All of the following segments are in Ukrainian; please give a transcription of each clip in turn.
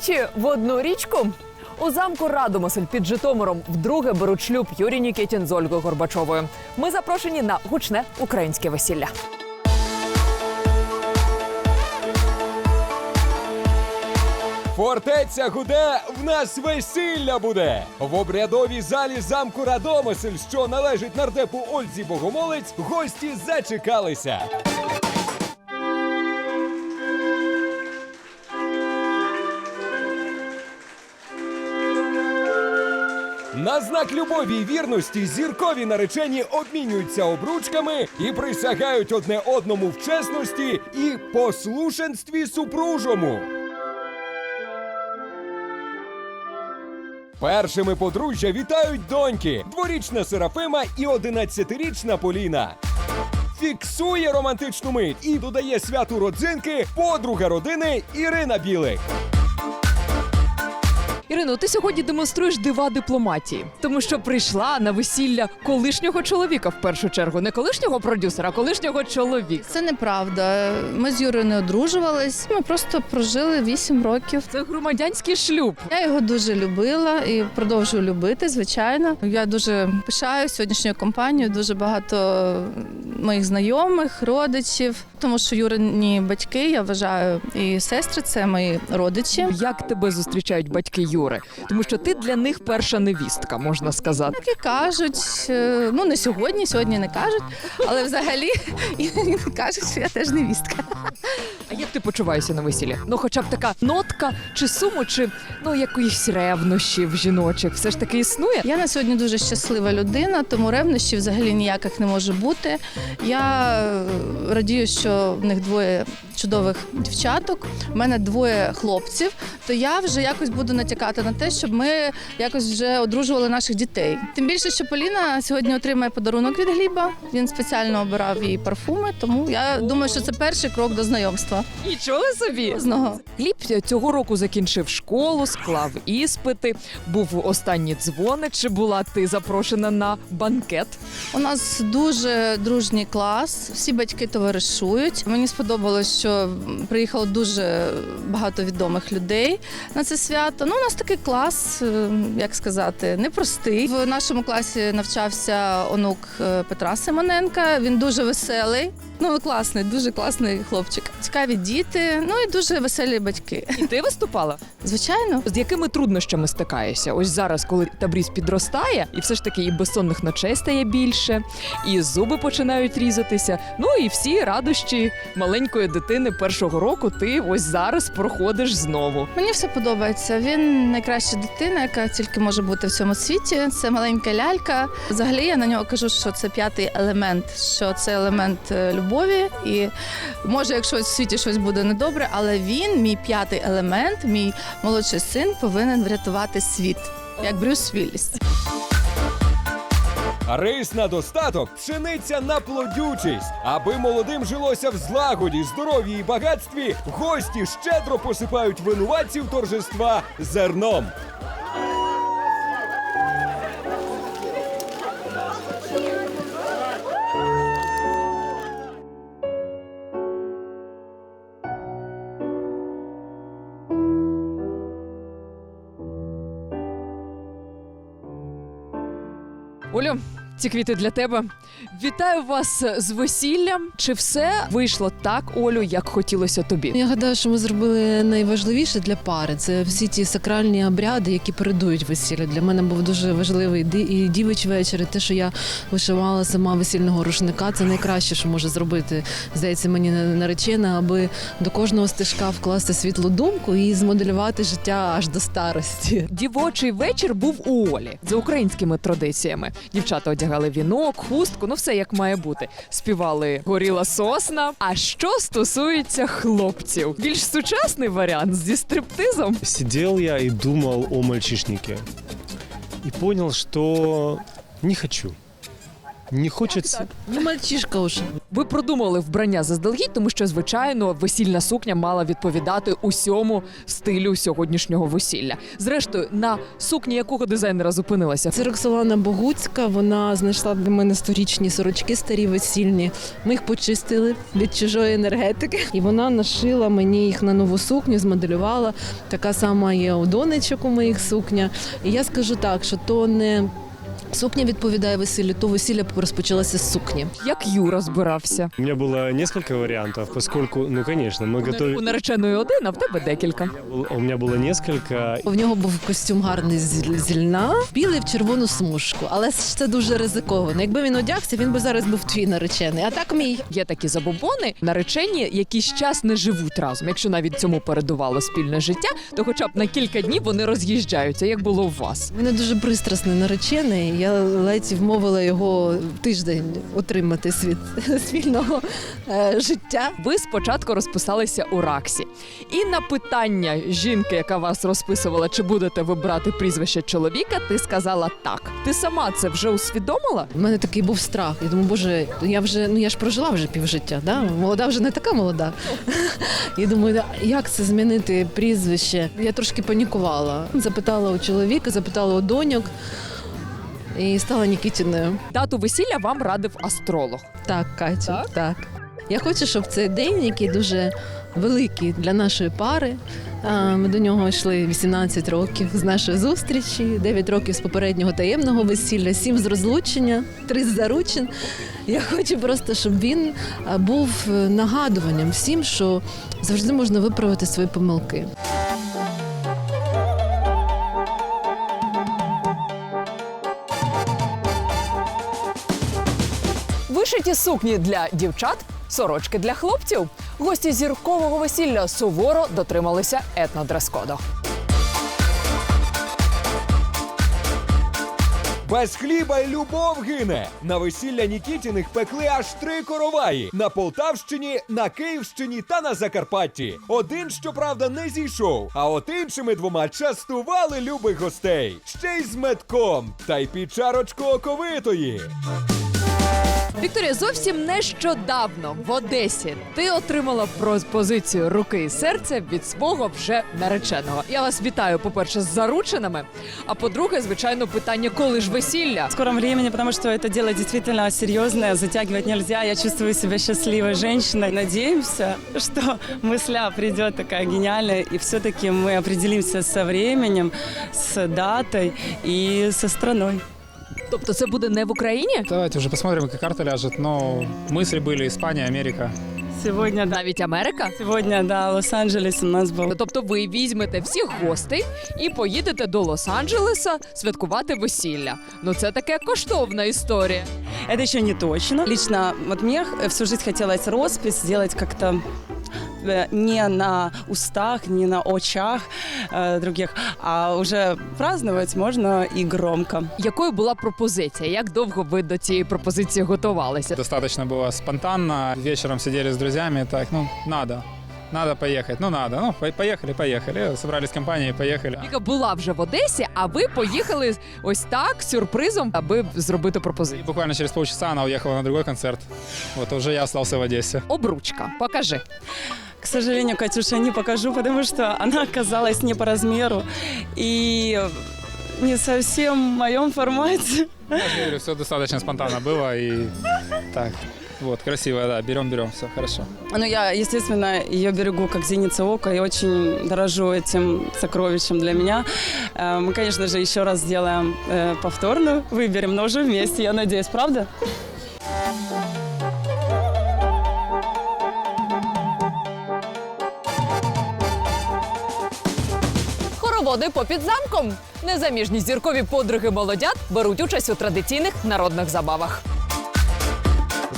Двічі в одну річку. У замку Радомисель під Житомиром вдруге беруть шлюб Юрій Нікітін з Ольгою Горбачовою. Ми запрошені на гучне українське весілля. Фортеця гуде, в нас весілля буде! В обрядовій залі замку Радомисель, що належить нардепу Ользі Богомолець, гості зачекалися. На знак любові і вірності зіркові наречені обмінюються обручками і присягають одне одному в чесності і послушенстві супружому. Першими подружжя вітають доньки, дворічна Серафима і одинадцятирічна Поліна. Фіксує романтичну мить і додає святу родзинки подруга родини Ірина Білик. Ірино, ти сьогодні демонструєш дива дипломатії, тому що прийшла на весілля колишнього чоловіка в першу чергу, не колишнього продюсера, а колишнього чоловіка. Це неправда. Ми з Юрою не одружувались. Ми просто прожили 8 років. Це громадянський шлюб. Я його дуже любила і продовжую любити, звичайно. Я дуже пишаю сьогоднішньою компанією. Дуже багато моїх знайомих, родичів, тому що Юрині батьки, я вважаю, і сестри це мої родичі. Як тебе зустрічають батьки Юри? Тому що ти для них перша невістка, можна сказати. Так і кажуть, е, ну не сьогодні, сьогодні не кажуть, але взагалі кажуть, що я теж невістка. А як ти почуваєшся на весіллі? Ну, хоча б така нотка чи суму, чи ну якоїсь ревнощів жіночих, все ж таки існує. Я на сьогодні дуже щаслива людина, тому ревнощів взагалі ніяких не може бути. Я е, радію, що в них двоє чудових дівчаток. У мене двоє хлопців. То я вже якось буду натякати на те, щоб ми якось вже одружували наших дітей. Тим більше, що Поліна сьогодні отримає подарунок від Гліба. Він спеціально обирав її парфуми, тому я думаю, що це перший крок до знайомства. Нічого собі. Зного. Гліб цього року закінчив школу, склав іспити, був останній дзвоник. Чи була ти запрошена на банкет? У нас дуже дружній клас, всі батьки товаришують. Мені сподобалось, що приїхало дуже багато відомих людей на це свято. Ну, у нас такий клас, е, як сказати, непростий. В нашому класі навчався онук е, Петра Симоненка. Він дуже веселий. Ну, класний, дуже класний хлопчик. Цікаві діти, ну і дуже веселі батьки. І ти виступала? Звичайно, З якими труднощами стикаєшся? Ось зараз, коли Табріз підростає, і все ж таки і безсонних ночей стає більше, і зуби починають різатися. Ну і всі радощі маленької дитини першого року ти ось зараз проходиш знову. Мені все подобається. Він найкраща дитина, яка тільки може бути в цьому світі. Це маленька лялька. Взагалі я на нього кажу, що це п'ятий елемент, що це елемент е, любові. І може, якщо в світі щось буде недобре, але він, мій п'ятий елемент, мій молодший син, повинен врятувати світ, як Брюс Вілліс. Рис на достаток, пшениця на плодючість. Аби молодим жилося в злагоді, здоров'ї і багатстві, гості щедро посипають винуватців торжества зерном. Ці квіти для тебе. Вітаю вас з весіллям. Чи все вийшло так, Олю, як хотілося тобі? Я гадаю, що ми зробили найважливіше для пари. Це всі ті сакральні обряди, які передують весілля. Для мене був дуже важливий і дівич вечір. і Те, що я вишивала сама весільного рушника, це найкраще, що може зробити. Здається, мені на- наречена, аби до кожного стежка вкласти світлу думку і змоделювати життя аж до старості. Дівочий вечір був у Олі за українськими традиціями. Дівчата одягали вінок, хустку, ну все як має бути. Співали горіла сосна. А що стосується хлопців, більш сучасний варіант зі стриптизом. Сидел я и думал о мальчишнике. И понял, что не хочу. Не хочется. Не мальчишка уже. Ви продумали вбрання заздалегідь, тому що звичайно весільна сукня мала відповідати усьому стилю сьогоднішнього весілля. Зрештою, на сукні якого дизайнера зупинилася? Це Роксолана Богуцька. Вона знайшла для мене сторічні сорочки старі весільні. Ми їх почистили від чужої енергетики, і вона нашила мені їх на нову сукню, змоделювала. Така сама є у донечок у моїх сукня. І я скажу так, що то не сукня відповідає весіллю, то весілля розпочалося з сукні. Як Юра збирався? У меня было несколько вариантов, поскольку, ну, конечно, мы У готовили... нареченої один, а в тебе декілька. У меня было несколько, В нього був костюм гарний з з льна, білий в червону смужку, але ж це дуже ризиковано. Якби він одягся, він би зараз був твій наречений. А так мій. Є такі забобони, наречені якийсь час не живуть разом. Якщо навіть цьому передувало спільне життя, то хоча б на кілька днів вони роз'їжджаються, як було у вас. Він дуже пристрасний наречений. Я ледь вмовила його тиждень утримати світ спільного е, життя. Ви спочатку розписалися у Раксі, і на питання жінки, яка вас розписувала, чи будете ви брати прізвище чоловіка, ти сказала так. Ти сама це вже усвідомила? У мене такий був страх. Я думаю, боже, я вже ну я ж прожила вже півжиття. Да? Молода вже не така молода. І думаю, як це змінити прізвище? Я трошки панікувала. Запитала у чоловіка, запитала у доньок і стала Нікітіною. Дату весілля вам радив астролог. Так, Катю, Так? так. Я хочу, щоб цей день, який дуже великий для нашої пари. Ми до нього йшли 18 років з нашої зустрічі, 9 років з попереднього таємного весілля, 7 з розлучення, 3 з заручин. Я хочу просто, щоб він був е, нагадуванням всім, що завжди можна виправити свої помилки. Вишиті сукні для дівчат, сорочки для хлопців. Гості зіркового весілля суворо дотрималися етнодрес-коду. Без хліба й любов гине. На весілля Нікітіних пекли аж три короваї на Полтавщині, на Київщині та на Закарпатті. Один, щоправда, не зійшов, а от іншими двома частували любих гостей. Ще й з метком, та й під чарочку оковитої. Вікторія, зовсім нещодавно в Одесі ти отримала пропозицію руки і серця від свого вже нареченого. Я вас вітаю, по-перше, з зарученими. А по-друге, звичайно, питання, коли ж весілля? в скором времени, потому что это дело действительно серьезное, затягивать нельзя. Я чувствую себя счастливой женщиной. Надеемся, что мысля придет такая гениальная, и все-таки мы определимся со временем, с датой и со страной. Тобто це буде не в Україні? Давайте уже посмотрим, как карта ляжет. Но мысли были Испания, Америка. Сегодня, да, Навіть Америка? сегодня, да, Лос-Анджелес у нас был. Тобто ви візьмете всіх гостей і поїдете до Лос-Анджелеса святкувати весілля. Ну це таке коштовна історія. Это еще не точно. Лично вот мне х- всю жизнь хотелось роспись сделать как-то э, не на устах, не на очах э, других, а уже праздновать можно и громко. Якою була пропозиція? Як довго ви до цієї пропозиції готувалися? Достаточно было спонтанно. Вечером сидели с друзьями. Так, ну, надо. Надо поехать. Ну, надо. Ну, по- поехали, поехали. Собрались компанией, поехали. Віка була вже в Одесі, а ви поїхали ось так сюрпризом, аби зробити пропозицію. буквально через полчаса она уехала на другой концерт. Вот уже я остался в Одессе. Обручка, покажи. К сожалению, Катюша, не покажу, потому что она оказалась не по размеру и не совсем в моем формате. Я же говорю, все достаточно спонтанно было. И так, вот, красиво, да. Берем, берем, все хорошо. Но я, естественно, ее берегу как зеница ока и очень дорожу этим сокровищем для меня. Э, Мы, конечно же, еще раз сделаем э, повторную, выберем, но уже вместе, я надеюсь, правда? Хороводи попід замком. Незаміжні зіркові подруги молодят беруть участь у традиційних народних забавах.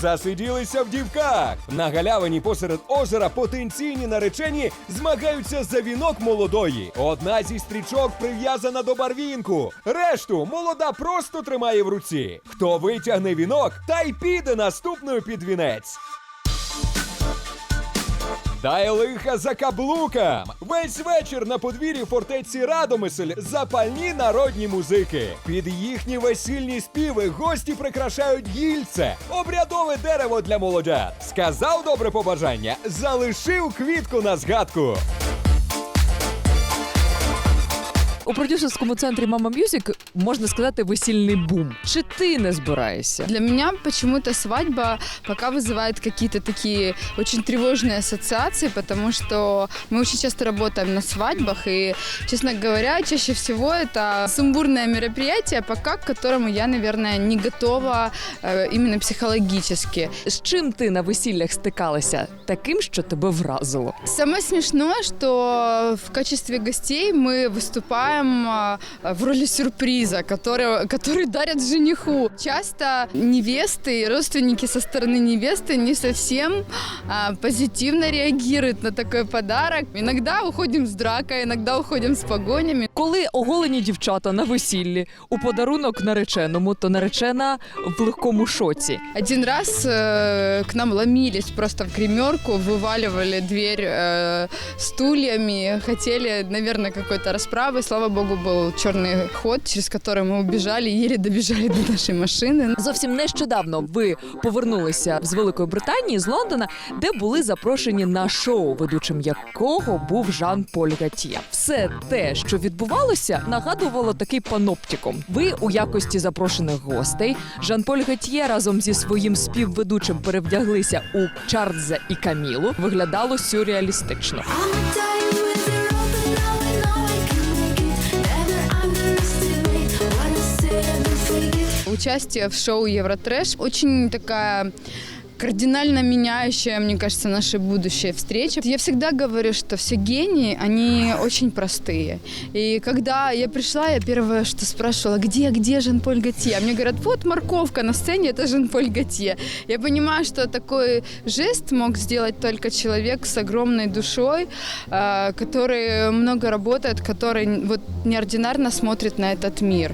Засиділися в дівках. На галявині посеред озера потенційні наречені змагаються за вінок молодої. Одна зі стрічок прив'язана до барвінку. Решту молода просто тримає в руці. Хто витягне вінок, та й піде наступною під вінець. Дай лиха за каблукам! Весь вечір на подвір'ї фортеці Радомисель запальні народні музики. Під їхні весільні співи гості прикрашають гільце, обрядове дерево для молодят. Сказав добре побажання, залишив квітку на згадку У продюсерському центрі Мама Мюзик можна сказати весільний бум. Чи ти не збираєшся? Для меня почему-то свадьба пока вызывает какие-то такие очень тревожные ассоциации, потому что мы очень часто работаем на свадьбах, и, честно говоря, чаще всего это сумбурное мероприятие, пока к которому я, наверное, не готова э, именно психологически. З чим ти на весіллях стикалася таким, що тебе вразило? Самое смешное, что в качестве гостей мы выступаем а, в роли сюрприза, который, который дарят жениху. Часто невесты и родственники со стороны невесты не совсем а, позитивно реагируют на такой подарок. Иногда уходим с дракой, иногда уходим с погонями. Коли оголені дівчата на весіллі у подарунок нареченому, то наречена в легкому шоці. Один раз э, к нам ломились просто в гримерку, вываливали дверь э, стульями, хотели, наверное, какой-то расправы. Слава богу, был черный ход, через который мы убежали, еле добежали до нашей машины. Зовсім нещодавно ви повернулися з Великої Британії з Лондона, де були запрошені на шоу, ведучим якого був Жан Поль Гатьє. Все те, що відбувалося, нагадувало такий паноптикум. Ви у якості запрошених гостей. Жан Поль Гатьє разом зі своїм співведучим перевдяглися у Чарльза і Камілу. Виглядало сюрреалістично. Участие в шоу Евротрэш очень такая кардинально меняющая, мне кажется, наше будущее встреча. Я всегда говорю, что все гении, они очень простые. И когда я пришла, я первое, что спрашивала, где, где Жан-Поль Готье? А мне говорят, вот морковка на сцене, это Жан-Поль Готье. Я понимаю, что такой жест мог сделать только человек с огромной душой, э, который много работает, который вот неординарно смотрит на этот мир.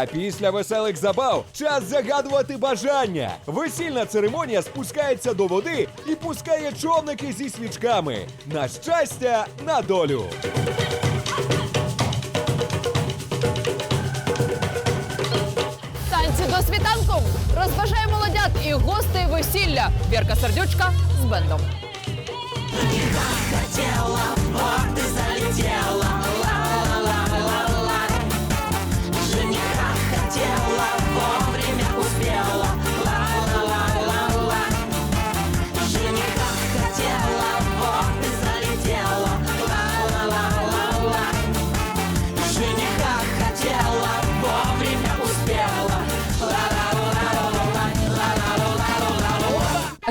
А після веселих забав час загадувати бажання. Весільна церемонія спускається до води і пускає човники зі свічками. На щастя, на долю. Танці до світанку розважає молодят і гостей весілля. Вірка Сердючка з бендом.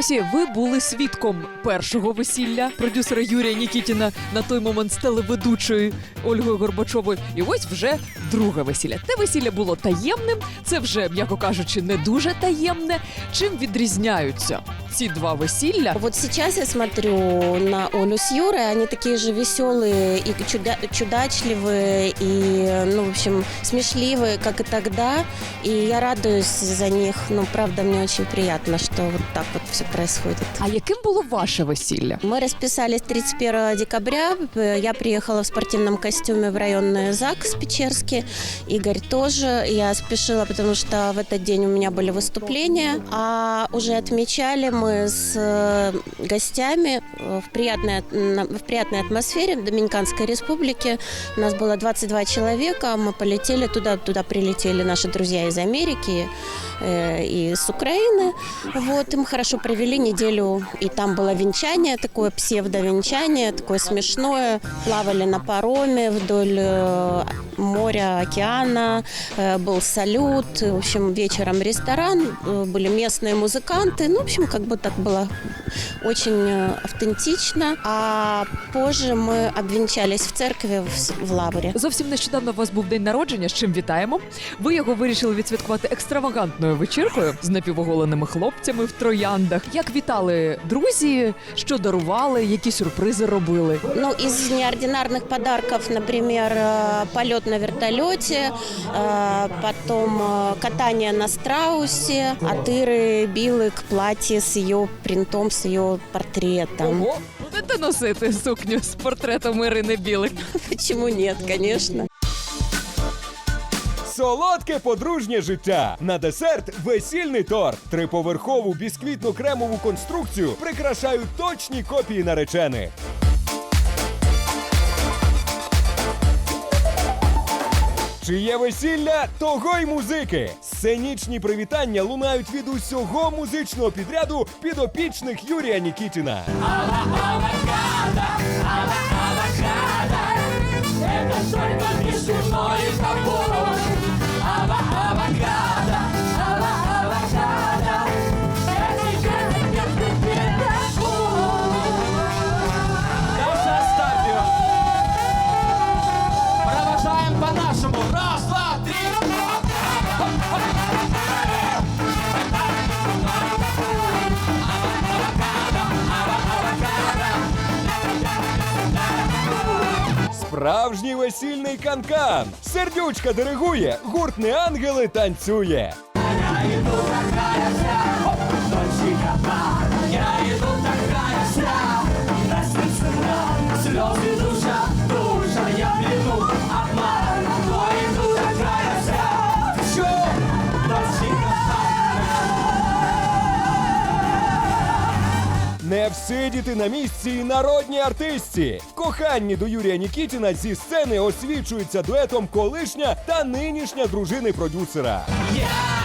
Асія, ви були свідком першого весілля продюсера Юрія Нікітіна на той момент з телеведучою Ольгою Горбачовою. І ось вже друге весілля. Те весілля було таємним, це вже, м'яко кажучи, не дуже таємне. Чим відрізняються ці два весілля? Вот сейчас я смотрю на Олю с Юрой, они такие же веселые и чуда- чудачливые, и, ну, в общем, смешливые, как и тогда. И я радуюсь за них. Ну, правда, мне очень приятно, что вот так вот все происходит. А яким було ваше весілля? Мы расписались 31 декабря. Я приехала в спортивном костюме в районный ЗАГС Печерский. Игорь тоже. Я спешила, потому что в этот день у меня были выступления. А уже отмечали мы с гостями в приятной, в приятной атмосфере Доминиканской республики. У нас было 22 человека. Мы полетели туда, туда прилетели наши друзья из Америки э, и с Украины. Вот, и мы хорошо провели неделю, и там было венчание, такое псевдовенчание, такое смешное. Плавали на пароме вдоль э, моря, океана, э, был салют, в общем, вечером ресторан, э, были местные музыканты, ну, в общем, как бы так было очень э, автентично. А позже мы обвенчались в церкви в, С- в Лавре. Зовсім нещодавно у вас був день народження, з чим вітаємо. Ви його вирішили відсвяткувати екстравагантною вечіркою з напівоголеними хлопцями в трояндах. Як вітали друзі, що дарували, які сюрпризи робили. Ну, из неординарных подарков, например, э, полет на вертолете, э, потом э, катание на страусе, от Иры Билык платье с ее принтом, с ее портретом. Ого! Будете носити сукню з портретом Ірини Білик? Почему нет, конечно. Солодке подружнє життя. На десерт весільний торт. Триповерхову бісквітно-кремову конструкцію прикрашають точні копії наречених. Чиє весілля, того й музики. Сценічні привітання лунають від усього музичного підряду підопічних Юрія Нікітіна. Провожаем весільний канкан. Сердючка диригує, гурт не ангели танцює. Не всидіти на місці і народній артистці. Коханні до Юрія Нікітіна зі сцени освічуються дуетом колишня та нинішня дружини продюсера. Не